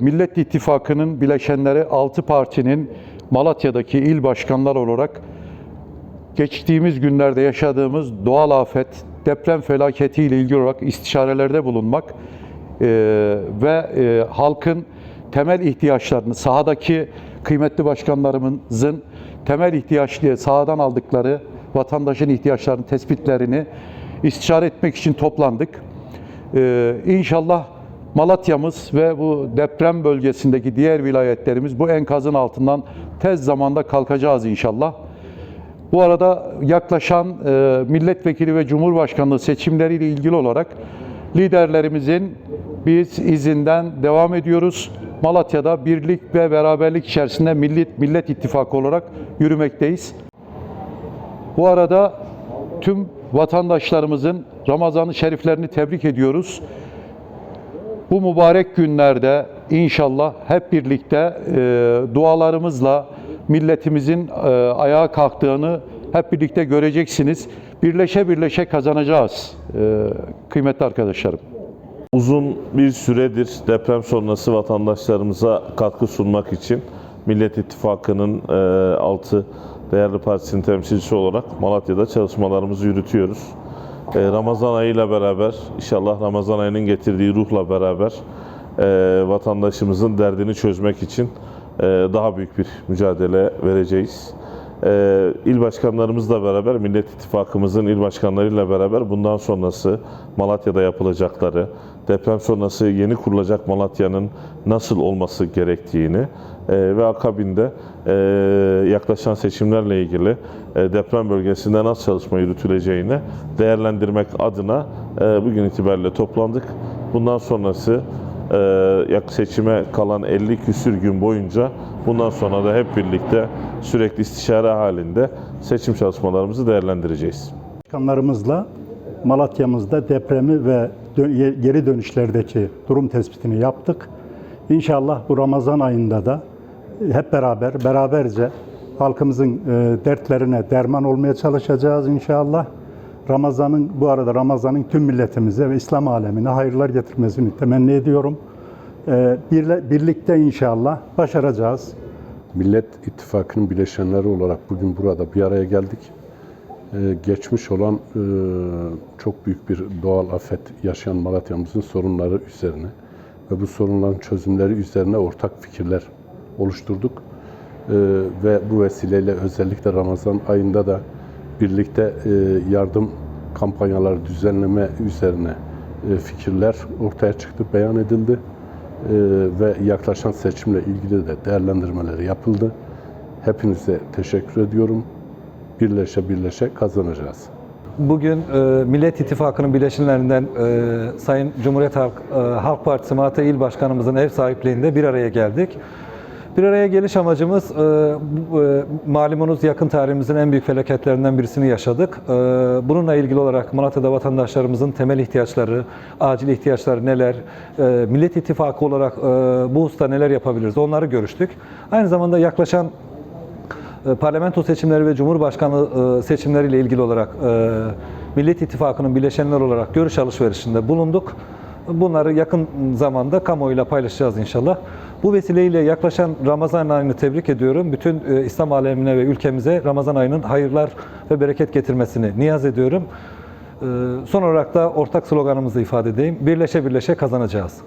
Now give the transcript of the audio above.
Millet İttifakı'nın bileşenleri 6 partinin Malatya'daki il başkanları olarak geçtiğimiz günlerde yaşadığımız doğal afet, deprem felaketi ile ilgili olarak istişarelerde bulunmak e, ve e, halkın temel ihtiyaçlarını, sahadaki kıymetli başkanlarımızın temel ihtiyaçları, sahadan aldıkları vatandaşın ihtiyaçlarını, tespitlerini istişare etmek için toplandık. Ee, inşallah Malatya'mız ve bu deprem bölgesindeki diğer vilayetlerimiz bu enkazın altından tez zamanda kalkacağız inşallah. Bu arada yaklaşan e, milletvekili ve cumhurbaşkanlığı seçimleriyle ilgili olarak liderlerimizin biz izinden devam ediyoruz. Malatya'da birlik ve beraberlik içerisinde Millet, Millet İttifakı olarak yürümekteyiz. Bu arada tüm vatandaşlarımızın Ramazan-ı Şeriflerini tebrik ediyoruz. Bu mübarek günlerde inşallah hep birlikte e, dualarımızla milletimizin e, ayağa kalktığını hep birlikte göreceksiniz. Birleşe birleşe kazanacağız e, kıymetli arkadaşlarım. Uzun bir süredir deprem sonrası vatandaşlarımıza katkı sunmak için Millet İttifakı'nın 6 değerli partisinin temsilcisi olarak Malatya'da çalışmalarımızı yürütüyoruz. E, Ramazan ayıyla beraber, inşallah Ramazan ayının getirdiği ruhla beraber e, vatandaşımızın derdini çözmek için e, daha büyük bir mücadele vereceğiz. Ee, il başkanlarımızla beraber, Millet İttifakımızın il başkanlarıyla beraber bundan sonrası Malatya'da yapılacakları, deprem sonrası yeni kurulacak Malatya'nın nasıl olması gerektiğini e, ve akabinde e, yaklaşan seçimlerle ilgili e, deprem bölgesinde nasıl çalışma yürütüleceğini değerlendirmek adına e, bugün itibariyle toplandık. Bundan sonrası e, yak seçime kalan 50 küsür gün boyunca bundan sonra da hep birlikte sürekli istişare halinde seçim çalışmalarımızı değerlendireceğiz. Başkanlarımızla Malatya'mızda depremi ve dö- geri dönüşlerdeki durum tespitini yaptık. İnşallah bu Ramazan ayında da hep beraber, beraberce halkımızın e, dertlerine derman olmaya çalışacağız inşallah. Ramazan'ın, bu arada Ramazan'ın tüm milletimize ve İslam alemine hayırlar getirmesini temenni ediyorum. E, birle- Birlikte inşallah başaracağız. Millet İttifakı'nın bileşenleri olarak bugün burada bir araya geldik. Ee, geçmiş olan e, çok büyük bir doğal afet yaşayan Malatya'mızın sorunları üzerine ve bu sorunların çözümleri üzerine ortak fikirler oluşturduk. Ee, ve bu vesileyle özellikle Ramazan ayında da birlikte e, yardım kampanyaları düzenleme üzerine e, fikirler ortaya çıktı, beyan edildi. Ee, ve yaklaşan seçimle ilgili de değerlendirmeleri yapıldı. Hepinize teşekkür ediyorum. Birleşe birleşe kazanacağız. Bugün e, Millet İttifakı'nın bileşenlerinden e, Sayın Cumhuriyet Halk, e, Halk Partisi Malatya İl Başkanımızın ev sahipliğinde bir araya geldik. Bir araya geliş amacımız, e, e, malumunuz yakın tarihimizin en büyük felaketlerinden birisini yaşadık. E, bununla ilgili olarak Malatya'da vatandaşlarımızın temel ihtiyaçları, acil ihtiyaçları neler, e, Millet İttifakı olarak e, bu hususta neler yapabiliriz onları görüştük. Aynı zamanda yaklaşan parlamento seçimleri ve cumhurbaşkanlığı seçimleriyle ilgili olarak Millet İttifakı'nın bileşenler olarak görüş alışverişinde bulunduk. Bunları yakın zamanda kamuoyuyla paylaşacağız inşallah. Bu vesileyle yaklaşan Ramazan ayını tebrik ediyorum. Bütün e, İslam alemine ve ülkemize Ramazan ayının hayırlar ve bereket getirmesini niyaz ediyorum. E, Son olarak da ortak sloganımızı ifade edeyim. Birleşe birleşe kazanacağız.